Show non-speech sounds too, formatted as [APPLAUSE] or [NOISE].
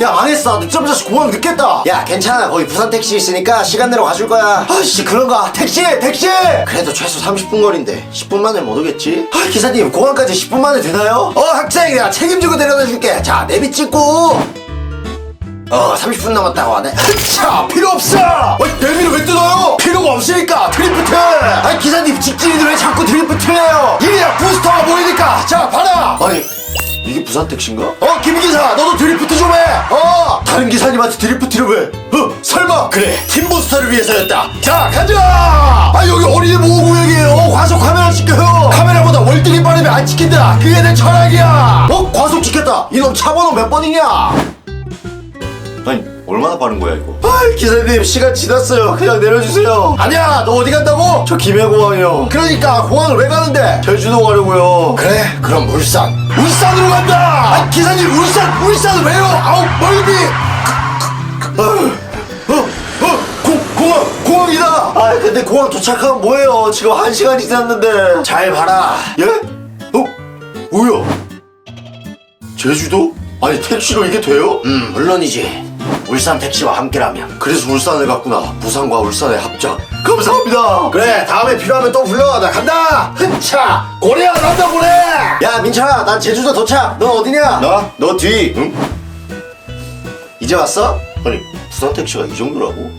야 망했어. 늦잠 자서 공항 늦겠다. 야 괜찮아. 거기 부산 택시 있으니까 시간 내로 가줄 거야. 아씨 그런가? 택시! 택시! 그래도 최소 30분 거리인데 10분 만에 못 오겠지? 아 기사님 공항까지 10분 만에 되나요? 어 학생 내가 책임지고 데려다 줄게. 자 내비 찍고. 어 30분 남았다고 하네. [LAUGHS] 자 필요 없어! 어, 내비를 왜 뜯어요? 필요가 없으니까 드리프트! 아니 기사님 직진인데 왜 자꾸 드리프트해요? 이리야 부스터가 보이니까. 자 받아! 아니 이게 부산 택시인가? 어, 김 기사, 너도 드리프트 좀 해. 어, 다른 기사님한테 드리프트를 왜? 어, 설마? 그래, 팀부스터를 위해서였다. 자, 가자. 아, 여기 어린이 보호구역이에요. 과속 카메라 찍혀요. 카메라보다 월등히 빠르면 안 찍힌다. 그게 내 철학이야. 어, 과속 찍혔다. 이놈 차 번호 몇 번이냐? 아니, 얼마나 빠른 거야 이거? 아, 기사님 시간 지났어요. 그냥 내려주세요. 아니야, 너 어디 간다고? 저 김해공항이요. 그러니까 공항을 왜 가는데? 제주도 가려고요. 그래, 그럼 울산. 울산으로 간다. 아, 기사님 울산, 울산 왜요? 아우 멀미. 공항, 공항이다. 아, 근데 공항 도착하면 뭐해요? 지금 한 시간이 지났는데. 잘 봐라. 예? 어, 뭐야? 제주도? 아니 택시로 이게 돼요? 음 물론이지 울산 택시와 함께라면 그래서 울산을 갔구나 부산과 울산의 합작 감사합니다 그래 다음에 필요하면 또 불러 나 간다 흐차 고래야 난다 고래 야 민철아 난 제주도 도착 넌 어디냐? 나? 너 뒤 응? 이제 왔어? 아니 부산 택시가 이 정도라고?